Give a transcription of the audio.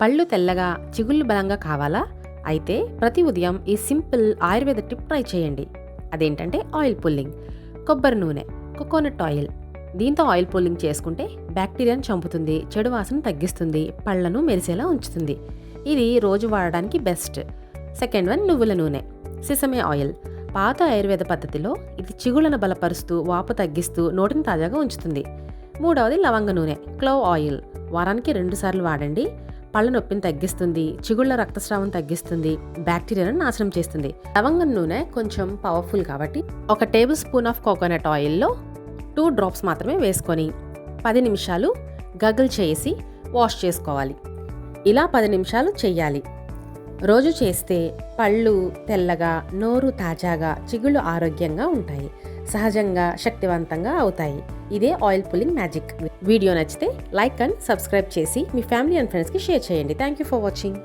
పళ్ళు తెల్లగా చిగుళ్ళు బలంగా కావాలా? అయితే ప్రతి ఉదయం ఈ సింపుల్ ఆయుర్వేద టిప్ ట్రై చేయండి. అదేంటంటే ఆయిల్ పుల్లింగ్. కొబ్బరి నూనె కోకోనట్ ఆయిల్. దీంతో ఆయిల్ పుల్లింగ్ చేసుకుంటే బ్యాక్టీరియాను చంపుతుంది చెడు వాసన తగ్గిస్తుంది పళ్ళను మెరిసేలా ఉంచుతుంది. ఇది రోజు వాడడానికి బెస్ట్. సెకండ్ వన్ నువ్వుల నూనె సిసమే ఆయిల్. పాత ఆయుర్వేద పద్ధతిలో ఇది చిగుళ్ళను బలపరుస్తూ వాపు తగ్గిస్తూ నోటిని తాజాగా ఉంచుతుంది. మూడవది లవంగ నూనె క్లవ్ ఆయిల్. వారానికి రెండుసార్లు వాడండి. పళ్ళ నొప్పిని తగ్గిస్తుంది చిగుళ్ళ రక్తస్రావం తగ్గిస్తుంది బ్యాక్టీరియాను నాశనం చేస్తుంది. లవంగం నూనె కొంచెం పవర్ఫుల్ కాబట్టి ఒక టేబుల్ స్పూన్ ఆఫ్ కోకోనట్ ఆయిల్లో టూ డ్రాప్స్ మాత్రమే వేసుకొని పది నిమిషాలు గగుల్ చేసి వాష్ చేసుకోవాలి. ఇలా పది నిమిషాలు చేయాలి రోజు చేస్తే పళ్ళు తెల్లగా నోరు తాజాగా చిగుళ్ళు ఆరోగ్యంగా ఉంటాయి. సహజంగా శక్తివంతంగా అవుతాయి. ఇదే ఆయిల్ పుల్లింగ్ మ్యాజిక్. వీడియో నచ్చితే లైక్ అండ్ సబ్స్క్రైబ్ చేసి మీ ఫ్యామిలీ అండ్ ఫ్రెండ్స్కి షేర్ చేయండి. Thank you for watching.